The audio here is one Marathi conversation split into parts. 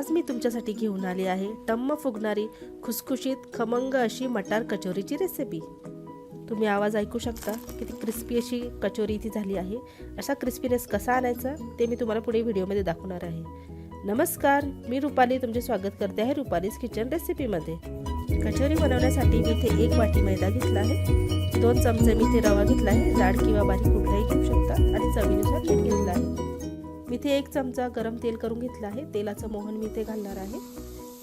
आज मी तुमच्यासाठी घेऊन आली आहे टम्म फुगणारी खुसखुशीत खमंग अशी मटार कचोरीची रेसिपी तुम्ही आवाज ऐकू शकता किती क्रिस्पी अशी कचोरी इथे झाली आहे. असा क्रिस्पीनेस कसा आणायचा ते मी तुम्हाला पुढे व्हिडिओमध्ये दाखवणार आहे. नमस्कार मी रुपाली तुमचे स्वागत करते आहे रुपालीज किचन रेसिपीमध्ये कचोरी बनवण्यासाठी मी इथे एक वाटी मैदा घेतला आहे. दोन चमचे मी इथे रवा घेतला आहे. जाड किंवा बारीक कुठलाही घेऊ शकता आणि चवीनुसार मीठ घेतला आहे. इथे एक चमचा गरम तेल करून घेतलं आहे. तेलाचं मोहन मी इथे घालणार आहे.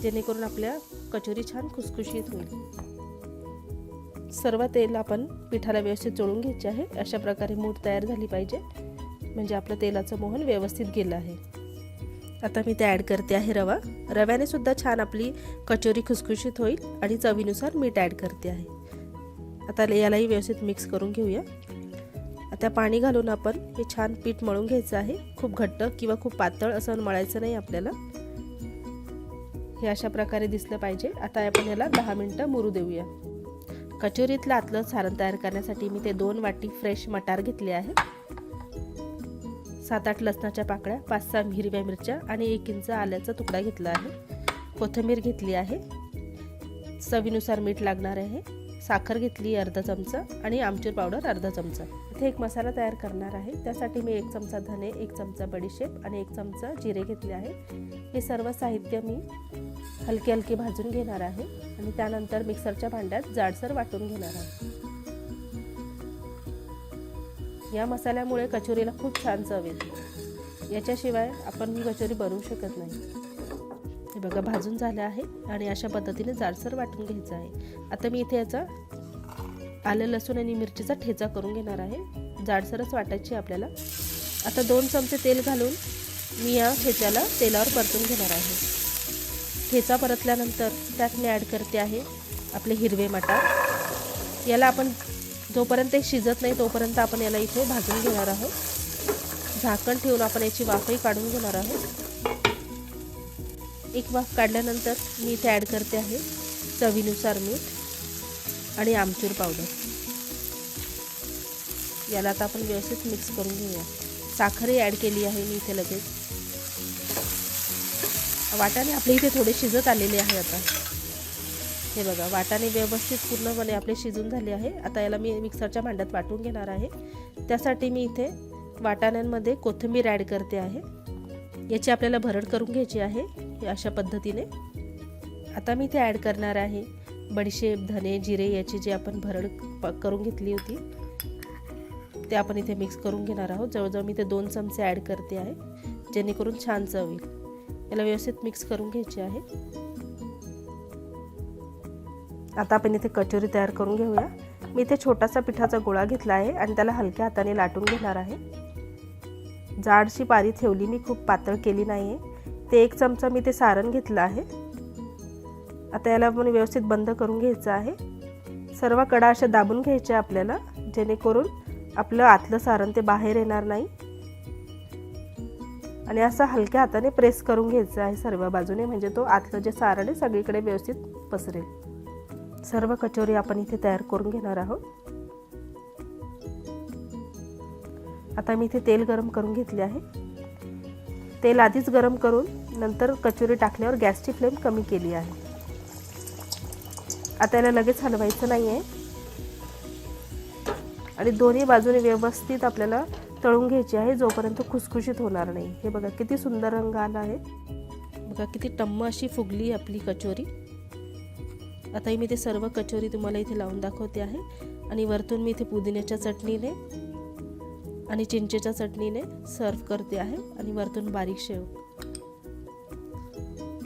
जेणेकरून आपल्या कचोरी छान खुसखुशीत होईल. सर्व तेल आपण पिठाला व्यवस्थित चोळून घ्यायचे आहे. अशा प्रकारे मूठ तयार झाली पाहिजे. म्हणजे आपलं तेलाचं मोहन व्यवस्थित गेलं आहे. आता मी ते ॲड करते आहे रवा. रव्याने सुद्धा छान आपली कचोरी खुसखुशीत होईल आणि चवीनुसार मीठ ॲड करते आहे. आता यालाही व्यवस्थित मिक्स करून घेऊया. आता पाणी घालून आपण हे छान पीठ मळून घ्यायचं आहे. खूप घट्ट किंवा खूप पातळ असं मळायचं नाही आपल्याला. हे अशा प्रकारे दिसलं पाहिजे. आता आपण याला दहा मिनटं मुरू देऊया. कचोरीतलं आतलं सारण तयार करण्यासाठी मी ते दोन वाटी फ्रेश मटार घेतले आहे. सात आठ लसणाच्या पाकळ्या पाच सहा हिरव्या मिरच्या आणि एक इंच आल्याचा तुकडा घेतला आहे. कोथिंबीर घेतली आहे. चवीनुसार मीठ लागणार आहे. साखर घेतली अर्धा चमचा आणि आमचूर पावडर अर्धा चमचा. इथे एक मसाला तयार करणार आहे. त्यासाठी मी एक चमचा धने एक चमचा बडीशेप आणि एक चमचा जिरे घेतले आहे. हे सर्व साहित्य मी हलके हलके भाजून घेणार आहे आणि त्यानंतर मिक्सरच्या भांड्यात जाडसर वाटून घेणार आहे. या मसाल्यामुळे कचोरीला खूप छान चव येते. याच्याशिवाय आपण ही कचोरी बनवू शकत नाही. हे बघा भाजून झालं आहे आणि अशा पद्धतीने जाडसर वाटून घ्यायचं आहे. आता मी इथे याचा आलं लसूण आणि मिरचीचा ठेचा करून घेणार आहे. जाडसरच वाटायची आपल्याला. आता दोन चमचे तेल घालून मी या ठेच्याला तेलावर परतून घेणार आहे. ठेचा परतल्यानंतर त्यात मी ॲड करते आहे आपले हिरवे मटार. याला आपण जोपर्यंत ते शिजत नाही तोपर्यंत आपण याला इथे भाजून घेणार आहोत. झाकण ठेवून आपण याची वाफही काढून घेणार आहोत. एक वाफ काढल्यानंतर मी इथे ॲड करते आहे चवीनुसार मीठ आणि आमचूर पावडर याला आता आपण व्यवस्थित मिक्स करून घेऊया. साखरही ॲड केली आहे मी इथे लगेच. वाटाणे आपले इथे थोडे शिजत आलेले आहे आता. हे बघा वाटाणे व्यवस्थित पूर्णपणे आपले शिजून झाले आहे. आता याला मी मिक्सरच्या भांड्यात वाटून घेणार आहे. त्यासाठी मी इथे वाटाण्यांमध्ये कोथिंबीर ॲड करते आहे. याची आपल्याला भरड करून घ्यायची आहे. अशा पद्धतीने. आता मी इथे ॲड करणार आहे बडीशेप धने जिरे याची जी आपण भरड प करून घेतली होती. ते आपण इथे मिक्स करून घेणार आहोत. जवळजवळ मी ते दोन चमचे ॲड करते आहे जेणेकरून छान चव येईल याला व्यवस्थित मिक्स करून घ्यायचे आहे. आता आपण इथे कचोरी तयार करून घेऊया. मी इथे छोटासा पिठाचा गोळा घेतला आहे आणि त्याला हलक्या हाताने लाटून घेणार आहे. जाडशी पारी ठेवली मी खूप पातळ केली नाही आहे ते एक चमचा मी ते सारण घेतलं आहे. आता याला आपण व्यवस्थित बंद करून घ्यायचं आहे. सर्व कडा अशा दाबून घ्यायच्या आपल्याला जेणेकरून आपलं आतलं सारण ते बाहेर येणार नाही. आणि असं हलक्या हाताने प्रेस करून घ्यायचं आहे सर्व बाजूने म्हणजे तो आतलं जे सारण आहे सगळीकडे व्यवस्थित पसरेल. सर्व कचोरी आपण इथे तयार करून घेणार आहोत. आता मी इथे तेल गरम करून घेतले आहे. तेल आधीच गरम करून नंतर कचोरी टाकल्यावर गॅसची फ्लेम कमी केली आहे. आता याला लगेच हलवायचं नाही आहे आणि दोन्ही बाजूने व्यवस्थित आपल्याला तळून घ्यायची आहे जोपर्यंत खुसखुशीत होणार नाही. हे बघा किती सुंदर रंग आला आहे. बघा किती टम्म अशी फुगली आपली कचोरी. आता मी ते सर्व कचोरी तुम्हाला इथे लावून दाखवते आहे. आणि वरतून मी इथे पुदिन्याच्या चटणीने आणि चिंचेच्या चटणीने सर्व करते आहे आणि वरतून बारीक शेव.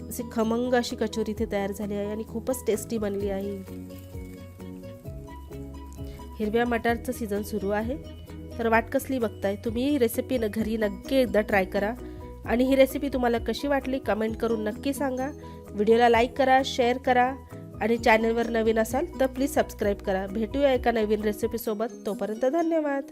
अशी खमंग अशी कचोरी इथे तयार झाली आहे आणि खूपच टेस्टी बनली आहे. हिरव्या मटारचं सीझन सुरू आहे. तर वाट कसली बघताय? तुम्ही ही रेसिपी न घरी नक्की एकदा ट्राय करा. आणि ही रेसिपी तुम्हाला कशी वाटली कमेंट करून नक्की सांगा. व्हिडिओला लाईक करा शेअर करा. आणि चॅनलवर नवीन असाल तर प्लीज सबस्क्राईब करा. भेटूया एका नवीन रेसिपीसोबत तोपर्यंत धन्यवाद.